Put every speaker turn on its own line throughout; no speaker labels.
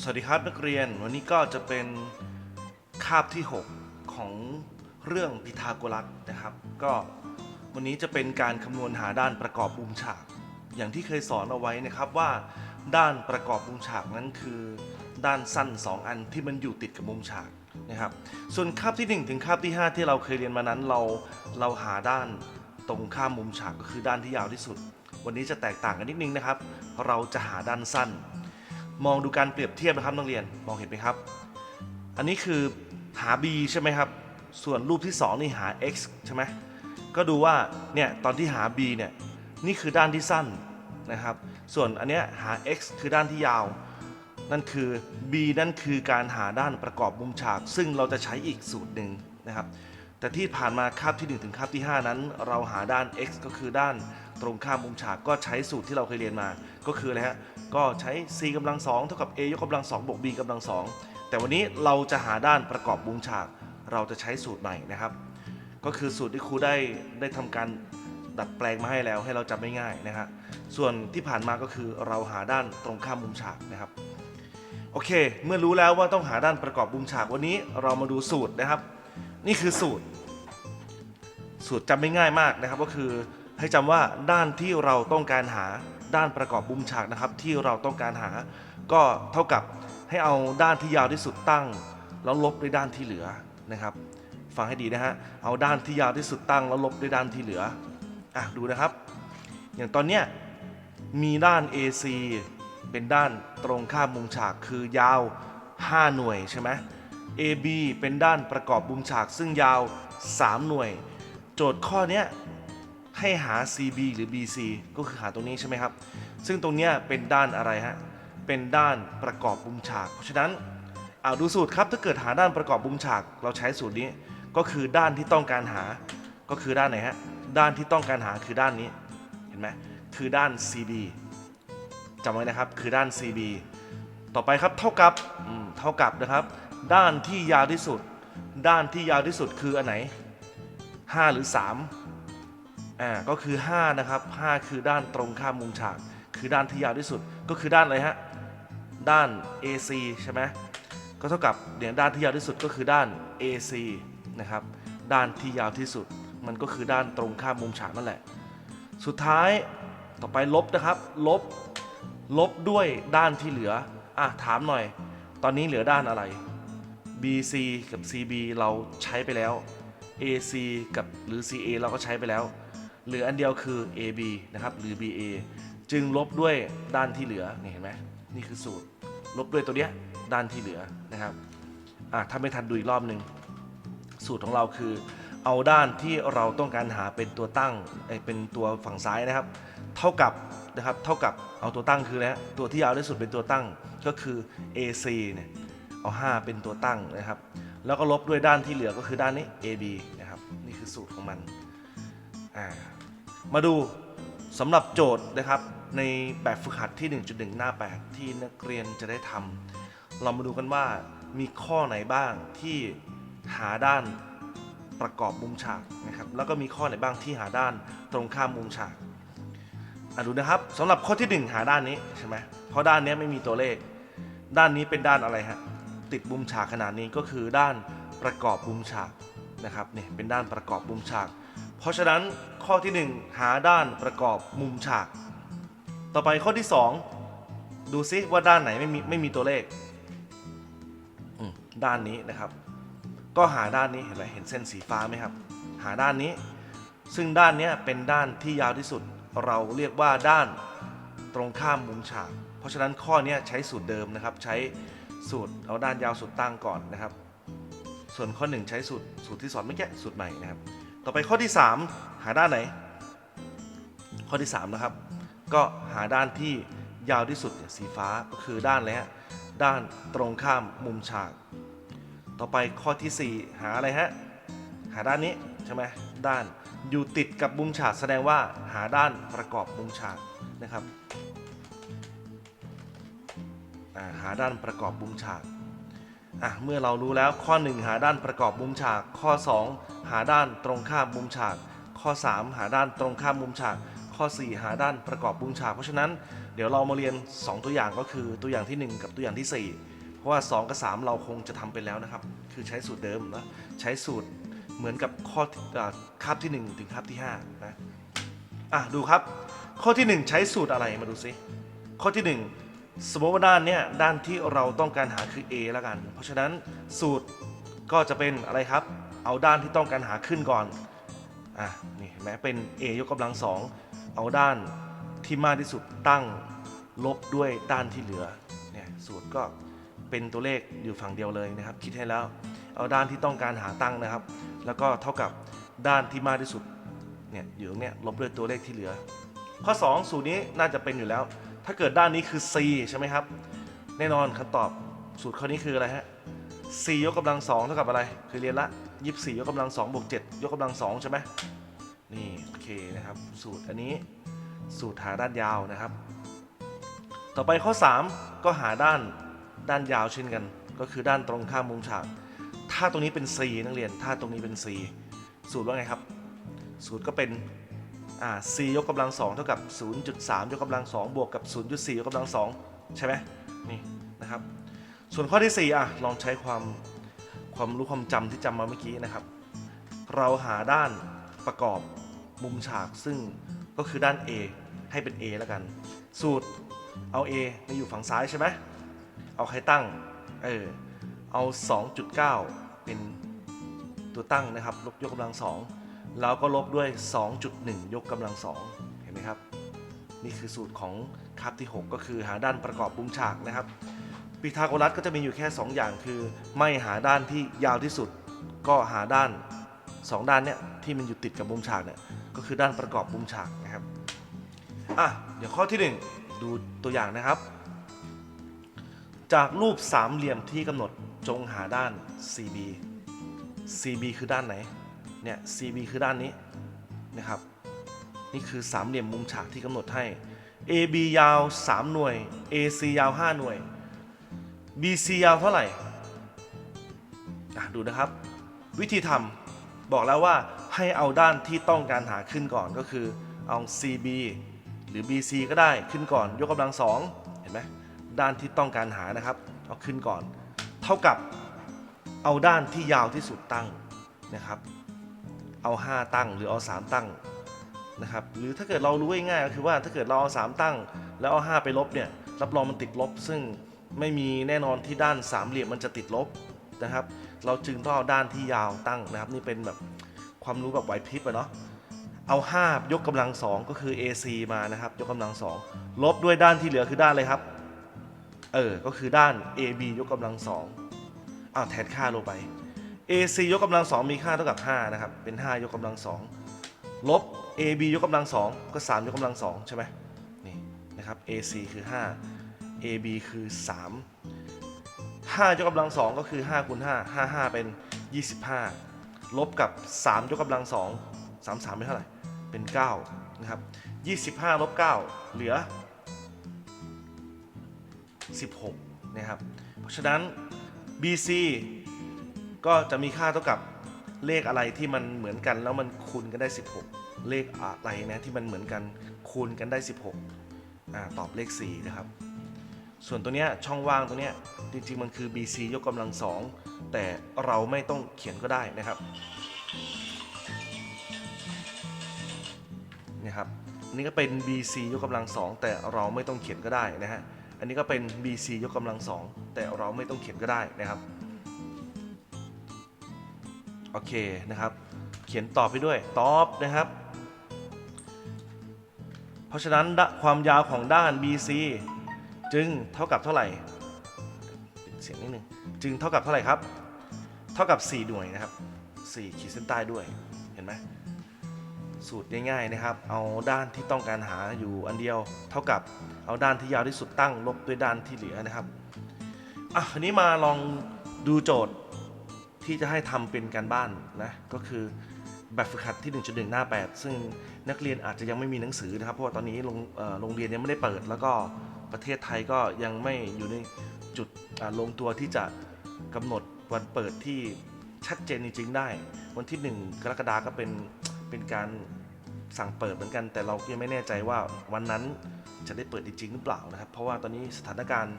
สวัสดีครับนักเรียนวันนี้ก็จะเป็นคาบที่ 6 ของเรื่องพีทาโกรัสนะครับ ก็วันนี้จะเป็นการคำนวณหาด้านประกอบมุมฉาก อย่างที่เคยสอนเอาไว้นะครับว่า ด้านประกอบมุมฉากนั้นคือ ด้านสั้น 2 อันที่มันอยู่ติดกับมุมฉากนะครับ ส่วนคาบทีหนึ่1 ถึงคาบที่ 5 ที่เราเคยเรียนมานั้นเราเราหาด้านตรงข้ามมุมฉากก็คือด้านที่ยาวที่สุด วันนี้จะแตกต่างกันนิดนึงนะครับ เราจะหาด้านสั้น มองดูการเปรียบเทียบนะครับนักเรียนมองเห็นไหมครับ อันนี้คือหา b ใช่ไหมครับ ส่วนรูปที่ 2 นี่หา x ใช่ไหมก็ดูว่าเนี่ยตอนที่หา b เนี่ยนี่คือด้านที่สั้นนะครับ ส่วนอันเนี้ยหา x คือด้านที่ยาว นั่นคือ b นั่นคือการหาด้านประกอบมุมฉาก ซึ่งเราจะใช้อีกสูตรหนึ่งนะครับ แต่ที่ผ่านมาคาบที่ 1 ถึงคาบที่ 5 นั้น เราหาด้าน x ก็คือด้านตรงข้ามมุมฉากก็ใช้สูตรที่เราเคยเรียนมาก็คืออะไรฮะ ก็ใช้ c กำลังสองเท่ากับ a ยกกำลังสองบวก b กำลังสองแต่วันนี้เราจะหาด้านประกอบมุมฉาก เราจะใช้สูตรใหม่นะครับ ก็คือสูตรที่ครูได้ได้ทำการดัดแปลงมาให้แล้วให้เราจำไม่ง่ายนะฮะส่วนที่ผ่านมาก็คือเราหาด้านตรงข้ามมุมฉากนะครับโอเค เมื่อรู้แล้วว่าต้องหาด้านประกอบมุมฉากวันนี้เรามาดูสูตรนะครับ นี่คือสูตร สูตรจำไม่ง่ายมากนะครับ ก็คือให้จำว่าด้านที่เราต้องการหา ด้านประกอบมุมฉากนะครับ ที่เราต้องการหา ก็เท่ากับให้เอาด้านที่ยาวที่สุดตั้ง แล้วลบด้วยด้านที่เหลือนะครับ ฟังให้ดีนะฮะเอาด้านที่ยาวที่สุดตั้งแล้วลบด้วยด้านที่เหลืออะดูนะครับ อย่างตอนเนี้ยมีด้าน AC เป็นด้านตรงข้ามมุมฉากคือยาว 5 หน่วยใช่ไหม AB เป็นด้านประกอบมุมฉากซึ่งยาว 3 หน่วย โจทย์ข้อนี้ ให้หา CB หรือ BC ก็คือหาตรงนี้ใช่ไหมครับ ซึ่งตรงเนี้ยเป็นด้านอะไรฮะ เป็นด้านประกอบมุมฉาก เพราะฉะนั้นเอาดูสูตรครับ ถ้าเกิดหาด้านประกอบมุมฉาก เราใช้สูตรนี้ ก็คือด้านที่ต้องการหา ก็คือด้านไหนฮะ ด้านที่ต้องการหาคือด้านนี้ เห็นไหมคือด้าน CB จำไว้นะครับ คือด้าน CB ต่อไปครับ เท่ากับ เท่ากับนะครับ ด้านที่ยาวที่สุด ด้านที่ยาวที่สุดคืออันไหน 5 หรือ 3 อ่าก็คือ 5 นะครับ 5 คือด้านตรงข้ามมุมฉาก คือด้านที่ยาวที่สุดก็คือด้านอะไรฮะด้าน AC ใช่ไหมก็เท่ากับเนี่ยด้านที่ยาวที่สุดก็คือด้าน AC นะครับด้านที่ยาวที่สุดมันก็คือด้านตรงข้ามมุมฉากนั่นแหละ สุดท้ายต่อไปลบนะครับ ลบลบด้วยด้านที่เหลืออะถามหน่อย ตอนนี้เหลือด้านอะไร BC กับ CB เราใช้ไปแล้ว AC กับหรือ CA เราก็ใช้ไปแล้ว เหลืออันเดียวคือ AB นะครับหรือ BA จึงลบด้วยด้านที่เหลือนี่เห็นไหมนี่คือสูตร ลบด้วยตัวเนี้ยด้านที่เหลือนะครับอะถ้าไม่ทันดูอีกรอบหนึ่งสูตรของเราคือ เอาด้านที่เราต้องการหาเป็นตัวตั้งเป็นตัวฝั่งซ้ายนะครับ เท่ากับนะครับเท่ากับเอาตัวตั้งคืออะไรฮะตัวที่ยาวที่สุดเป็นตัวตั้งก็คือ AC เนี่ยเอา 5 เป็นตัวตั้งนะครับ แล้วก็ลบด้วยด้านที่เหลือก็คือด้านนี้ AB นะครับ นี่คือสูตรของมันอ่า มาดูสำหรับโจทย์นะครับ ในแบบฝึกหัดที่ 1.1 หน้า 8 ที่นักเรียนจะได้ทำเรามาดูกันว่ามีข้อไหนบ้างที่หาด้านประกอบมุมฉากนะครับแล้วก็มีข้อไหนบ้างที่หาด้านตรงข้ามมุมฉากอะดูนะครับสำหรับข้อที่ 1 หาด้านนี้ใช่ไหมเพราะด้านนี้ไม่มีตัวเลข ด้านนี้เป็นด้านอะไรฮะติดมุมฉากขนาดนี้ก็คือด้านประกอบมุมฉากนะครับเนี่ยเป็นด้านประกอบมุมฉาก เพราะฉะนั้นข้อที่ 1 หาด้านประกอบมุมฉาก ต่อไปข้อที่ 2 ดูซิว่าด้านไหนไม่มีไม่มีตัวเลขด้านนี้นะครับ ก็หาด้านนี้เห็นไหมเห็นเส้นสีฟ้าไหมครับ หาด้านนี้ ซึ่งด้านนี้เป็นด้านที่ยาวที่สุด เราเรียกว่าด้านตรงข้ามมุมฉาก เพราะฉะนั้นข้อนี้ใช้สูตรเดิมนะครับ ใช้สูตรเอาด้านยาวสุดตั้งก่อนนะครับ ส่วนข้อ 1 ใช้สูตรสูตรที่สอนเมื่อกี้สูตรใหม่นะครับ ต่อไปข้อที่ 3 หาด้านไหน ข้อที่ 3 นะครับ ก็หาด้านที่ยาวที่สุดเนี่ยสีฟ้าก็คือด้านอะไรฮะด้านตรงข้ามมุมฉาก ต่อไปข้อทีสี่ 4 หาอะไรฮะ หาด้านนี้ใช่ไหมด้านอยู่ติดกับมุมฉากแสดงว่าหาด้านประกอบมุมฉากนะครับหาด้านประกอบมุมฉาก อะเมื่อเรารู้แล้วข้อ 1 หาด้านประกอบมุมฉาก ข้อ 2 หาด้านตรงข้ามมุมฉาก ข้อ 3 หาด้านตรงข้ามมุมฉาก ข้อ 4 หาด้านประกอบมุมฉาก เพราะฉะนั้นเดี๋ยวเรามาเรียน 2 ตัวอย่างก็คือตัวอย่างทีหนึ่1 กับตัวอย่างทีสี่ 4 เพราะว่า 2 กับ 3 เราคงจะทำไปแล้วนะครับ คือใช้สูตรเดิมนะใช้สูตรเหมือนกับข้ออคาบที่ 1 ถึงคาบที่5นะอะดูครับ ข้อที่ 1 ใช้สูตรอะไรมาดูซิข้อที่ 1 สมมติว่าด้านเนี้ยด้านที่เราต้องการหาคือ A แล้วกัน เพราะฉะนั้นสูตรก็จะเป็นอะไรครับ เอาด้านที่ต้องการหาขึ้นก่อน อะ นี่เห็นไหมเป็น a ยกกำลังสองเอาด้านที่มากที่สุดตั้งลบด้วยด้านที่เหลือ เนี่ยสูตรก็เป็นตัวเลขอยู่ฝั่งเดียวเลยนะครับ คิดให้แล้ว เอาด้านที่ต้องการหาตั้งนะครับ แล้วก็เท่ากับด้านที่มากที่สุด เนี่ยอยู่ตรงเนี้ยลบด้วยตัวเลขที่เหลือ ข้อ 2 สูตรนี้น่าจะเป็นอยู่แล้ว ถ้าเกิดด้านนี้คือ c ใช่ไหมครับ แน่นอนคำตอบสูตรข้อนี้คืออะไรฮะ c ยกกำลังสองเท่ากับอะไร คือเรียนละ24 ยกกำลังสองบวก7ยกกำลังสองใช่ไหมนี่โอเคนะครับ สูตรอันนี้สูตรหาด้านยาวนะครับ ต่อไปข้อ 3 ก็หาด้านด้านยาวเช่นกัน ก็คือด้านตรงข้ามมุมฉาก ถ้าตรงนี้เป็น c นักเรียน ถ้าตรงนี้เป็น c สูตรว่าไงครับ สูตรก็เป็น c ยกกำลังสองเท่ากับ 0.3 ยกกำลังสองบวกกับ 0.4 ยกกำลังสองใช่ไหมนี่นะครับ ส่วนข้อที่ 4 อะ ลองใช้ความความรู้ความจำที่จำมาเมื่อกี้นะครับ เราหาด้านประกอบมุมฉากซึ่งก็คือด้าน A ให้เป็น A แล้วกัน สูตรเอา A มาอยู่ฝั่งซ้ายใช่ไหมเอาใครตั้ง เออ เอา 2.9 เป็นตัวตั้งนะครับลบยกกำลังสอง แล้วก็ลบด้วย 2.1 ยกกำลังสองเห็นไหมครับ นี่คือสูตรของคาบที่ 6 ก็คือหาด้านประกอบมุมฉากนะครับพีทาโกรัสก็จะมีอยู่แค่ 2 อย่างคือ ไม่หาด้านที่ยาวที่สุด ก็หาด้าน 2 ด้านเนี่ยที่มันอยู่ติดกับมุมฉากเนี่ยก็คือด้านประกอบมุมฉากนะครับอะเดี๋ยวข้อที่ 1 ดูตัวอย่างนะครับ จากรูปสามเหลี่ยมที่กำหนดจงหาด้าน CB CB คือด้านไหน เนี่ย CB คือด้านนี้นะครับ นี่คือสามเหลี่ยมมุมฉากที่กำหนดให้ AB ยาว 3 หน่วย AC ยาว 5 หน่วย BC ยาวเท่าไหร่ดูนะครับ วิธีทำบอกแล้วว่าให้เอาด้านที่ต้องการหาขึ้นก่อนก็คือเอา CB หรือ BC ก็ได้ขึ้นก่อนยกกำลังสองเห็นไหมด้านที่ต้องการหานะครับ เอาขึ้นก่อน เท่ากับเอาด้านที่ยาวที่สุดตั้งนะครับ เอา 5 ตั้งหรือเอา 3 ตั้งนะครับหรือถ้าเกิดเรารู้ง่ายๆก็คือว่าถ้าเกิดเราเอา 3 ตั้ง แล้วเอา 5 ไปลบเนี่ยรับรองมันติดลบ ซึ่งไม่มีแน่นอนที่ด้านสามเหลี่ยมมันจะติดลบนะครับ เราจึงต้องเอาด้านที่ยาวตั้งนะครับ นี่เป็นแบบความรู้แบบไหวพริบอะเนาะเอา 5 ยกกำลัง 2 ก็คือ AC มานะครับ ยกกำลัง 2 ลบด้วยด้านที่เหลือคือด้านอะไรครับเออก็คือด้าน AB ยกกำลัง2อ้าวแทนค่าลงไป AC ยกกำลัง2มีค่าเท่ากับ 5 นะครับ เป็น 5 ยกกำลัง2ลบ AB ยกกำลัง2ก็ 3 ยกกำลัง2ใช่ไหมนี่นะครับ AC คือ 5 AB คือ 3 5 ยกกำลัง2ก็คือ5คูณ5 5 5 เป็น 25 ลบกับ 3 ยกกำลัง2 3 3 เป็นเท่าไหร่ เป็น 9 นะครับ 25 ลบ 9 เหลือ 16 นะครับ เพราะฉะนั้น BC ก็จะมีค่าเท่ากับเลขอะไรที่มันเหมือนกันแล้วมันคูณกันได้ 16 เลขอะไรนะที่มันเหมือนกันคูณกันได้ 16อ่าตอบเลข 4 นะครับ ส่วนตัวเนี้ยช่องว่างตัวเนี้ยจริงๆมันคือ BC ยกกำลัง 2 แต่เราไม่ต้องเขียนก็ได้นะครับนะครับอันนี้ก็เป็น BC ยกกำลัง 2 แต่เราไม่ต้องเขียนก็ได้นะฮะอันนี้ก็เป็น BC ยกกำลัง 2 แต่เราไม่ต้องเขียนก็ได้นะครับ โอเคนะครับ เขียนตอบไปด้วยตอบนะครับ เพราะฉะนั้นความยาวของด้าน BC จึงเท่ากับเท่าไหร่เสียงนิดนึงจึงเท่ากับเท่าไหร่ครับ เท่ากับ 4 หน่วยนะครับ 4 ขีดเส้นใต้ด้วยเห็นไหมสูตรง่ายๆนะครับ เอาด้านที่ต้องการหาอยู่อันเดียว เท่ากับเอาด้านที่ยาวที่สุดตั้งลบด้วยด้านที่เหลือนะครับอะอันนี้มาลองดูโจทย์ ที่จะให้ทำเป็นการบ้านนะก็คือแบบฝึกหัดที่ 1.1 หน้า 8 ซึ่งนักเรียนอาจจะยังไม่มีหนังสือนะครับ เพราะว่าตอนนี้โรงเรงเรียนยังไม่ได้เปิด แล้วก็ประเทศไทยก็ยังไม่อยู่ในจุดลงตัวที่จะกำหนดวันเปิดที่ชัดเจนจริงๆได้ วันที่ 1 กรกฎาก็เป็นเป็นการสั่งเปิดเหมือนกัน แต่เรายังไม่แน่ใจว่าวันนั้นจะได้เปิดจริงหรือเปล่านะครับ เพราะว่าตอนนี้สถานการณ์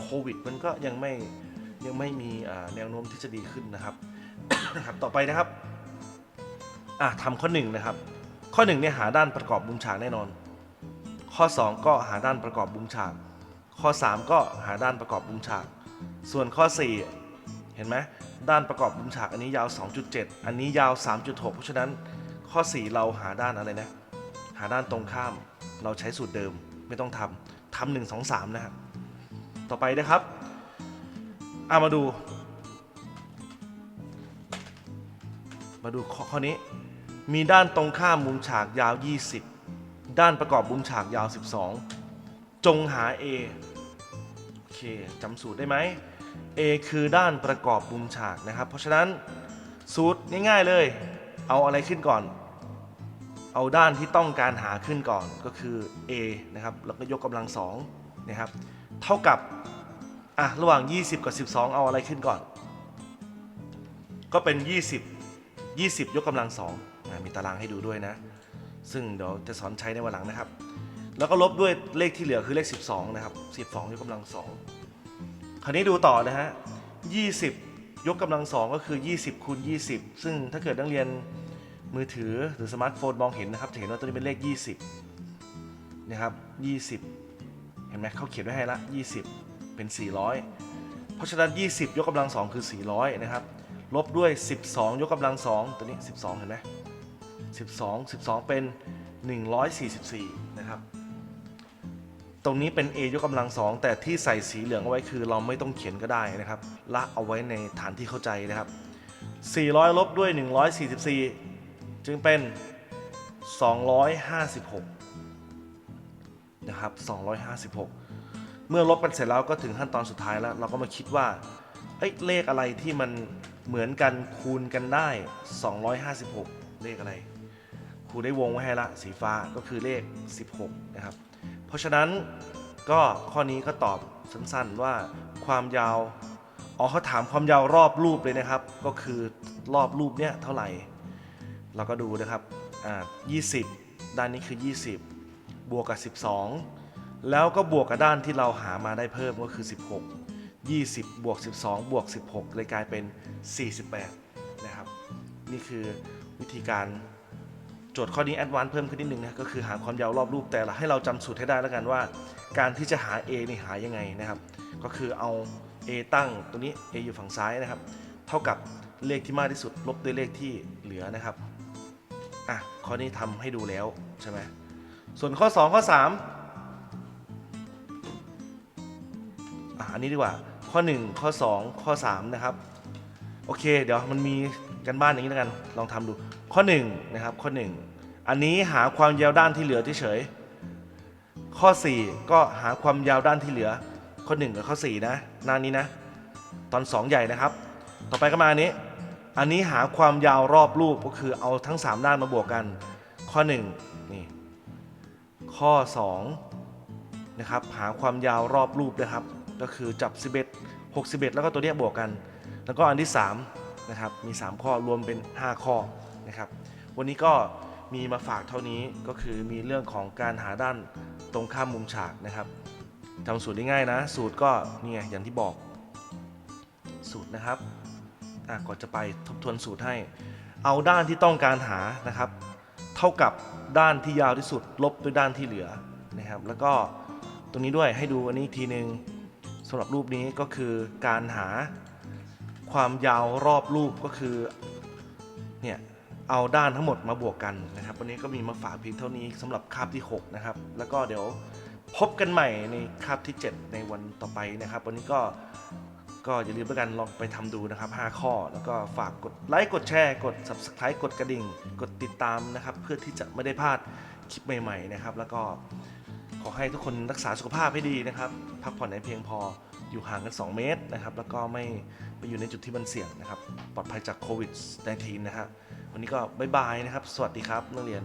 โควิดมันก็ยังไม่ ยังไม่มีแนวโน้มที่จะดีขึ้นนะครับนะครับ ต่อไปนะครับอะทำข้อหนึ่งนะครับ ข้อหนึ่งเนี่ยหาด้านประกอบมุมฉากแน่นอน ข้อ 2 ก็หาด้านประกอบมุมฉาก ข้อ 3 ก็หาด้านประกอบมุมฉาก ส่วนข้อ 4 เห็นไหมด้านประกอบมุมฉากอันนี้ยาว 2.7 อันนี้ยาว 3.6 เพราะฉะนั้นข้อ 4 เราหาด้านอะไรนะ หาด้านตรงข้าม เราใช้สูตรเดิมไม่ต้องทำทำหนึ่งสองสามนะครับต่อไปนะครับ อามาดู มาดูข้อข้อนี้ มีด้านตรงข้ามมุมฉากยาว 20 ด้านประกอบมุมฉากยาว 12 จงหา A โอเคจำสูตรได้ไหม A คือด้านประกอบมุมฉากนะครับ เพราะฉะนั้นสูตรง่ายๆเลย เอาอะไรขึ้นก่อน เอาด้านที่ต้องการหาขึ้นก่อนก็คือ A นะครับ แล้วก็ยกกำลังสองนะครับ เท่ากับ อะระหว่าง 20 กับ 12 เอาอะไรขึ้นก่อน ก็เป็น 20 20 ยกกำลังสองอะมีตารางให้ดูด้วยนะ ซึ่งเดี๋ยวจะสอนใช้ในวันหลังนะครับ แล้วก็ลบด้วยเลขที่เหลือคือเลข 12 นะครับ 12 ยกกำลังสองคราวนี้ดูต่อนะฮะ 20 ยกกำลังสองก็คือ 20คูณ20 ซึ่งถ้าเกิดนักเรียนมือถือหรือสมาร์ทโฟนมองเห็นนะครับจะเห็นว่าตัวนี้เป็นเลข 20 นะครับ 20 เห็นไหมเขาเขียนไว้ให้ละ 20 เป็น 400 เพราะฉะนั้น 20 ยกกำลังสองคือ 400 นะครับ ลบด้วย 12 ยกกำลังสองตัวนี้ 12 เห็นไหม12 12 เป็น 144 นะครับ ตรงนี้เป็น a ยกกำลังสองแต่ที่ใส่สีเหลืองเอาไว้คือเราไม่ต้องเขียนก็ได้นะครับ ละเอาไว้ในฐานที่เข้าใจนะครับ 400 ลบด้วย 144 จึงเป็น 256 นะครับ 256 เมื่อลบกันเสร็จแล้วก็ถึงขั้นตอนสุดท้ายแล้ว เราก็มาคิดว่าเอ้ยเลขอะไรที่มันเหมือนกันคูณกันได้ 256 เลขอะไรครูได้วงไว้ให้ละสีฟ้าก็คือเลข 16 นะครับ เพราะฉะนั้นก็ข้อนี้ก็ตอบสั้นๆว่าความยาวอ๋อเขาถามความยาวรอบรูปเลยนะครับ ก็คือรอบรูปเนี้ยเท่าไหร่ เราก็ดูนะครับอ่า20 ด้านนี้คือ 20 บวกกับ 12 แล้วก็บวกกับด้านที่เราหามาได้เพิ่มก็คือ 16 20 บวก 12 บวก 16 เลยกลายเป็น 48 นะครับ นี่คือวิธีการโจทย์ข้อนี้แอดวานซ์เพิ่มขึ้นนิดนึงนะก็คือหาความยาวรอบรูปแต่ละให้เราจำสูตรให้ได้แล้วกันว่า การที่จะหา a นี่หายังไงนะครับ ก็คือเอา a ตั้งตัวนี้ a อยู่ฝั่งซ้ายนะครับ เท่ากับเลขที่มากที่สุด ลบด้วยเลขที่เหลือนะครับอะข้อนี้ทำให้ดูแล้วใช่ไหมส่วนข้อ 2 ข้อ 3 นี้ดีกว่าข้อ 1 ข้อ 2 ข้อ 3 นะครับ โอเค เดี๋ยวมันมีกันบ้านอย่างนี้แล้วกัน ลองทำดู ข้อ 1 นะครับ ข้อ 1 อันนี้หาความยาวด้านที่เหลือเฉยๆข้อ 4 ก็หาความยาวด้านที่เหลือ ข้อ 1 กับข้อ 4 นะหน้านี้นะ ตอน 2 ใหญ่นะครับ ต่อไปก็มาอันนี้ อันนี้หาความยาวรอบรูปก็คือเอาทั้ง 3 ด้านมาบวกกัน ข้อ 1 นี่ ข้อ 2 นะครับ หาความยาวรอบรูปนะครับ ก็คือจับ 11 61 แล้วก็ตัวเนี้ยบวกกัน แล้วก็อันที่3นะครับมี 3 ข้อรวมเป็น 5 ข้อนะครับ วันนี้ก็มีมาฝากเท่านี้ก็คือมีเรื่องของการหาด้านตรงข้ามมุมฉากนะครับจำสูตรได้ง่ายนะ สูตรก็นี่ไงอย่างที่บอกสูตรนะครับอะก่อนจะไปทบทวนสูตรให้ เอาด้านที่ต้องการหานะครับ เท่ากับด้านที่ยาวที่สุดลบด้วยด้านที่เหลือนะครับ แล้วก็ตรงนี้ด้วยให้ดูอันนี้อีกทีหนึ่ง สำหรับรูปนี้ก็คือการหาความยาวรอบรูปก็คือเนี่ยเอาด้านทั้งหมดมาบวกกันนะครับ วันนี้ก็มีมาฝากเพียงเท่านี้สำหรับคาบที่ 6 นะครับ แล้วก็เดี๋ยวพบกันใหม่ในคาบที่ 7 ในวันต่อไปนะครับ วันนี้ก็ก็อย่าลืมด้วกันลองไปทำดูนะครับ 5 ข้อแล้วก็ฝากกดไลค์กดแชร์กด subscribe กดกระดิ่ง กดติดตามนะครับ เพื่อที่จะไม่ได้พลาดคลิปใหม่ ๆ นะครับ แล้วก็ ขอให้ทุกคนรักษาสุขภาพให้ดีนะครับ พักผ่อนให้เพียงพออยู่ห่างกัน 2 เมตรนะครับ แล้วก็ไม่ไปอยู่ในจุดที่มันเสี่ยงนะครับ ปลอดภัยจากโควิด -19 นะฮะวันนี้ก็บ๊ายบายนะครับ สวัสดีครับนักเรียน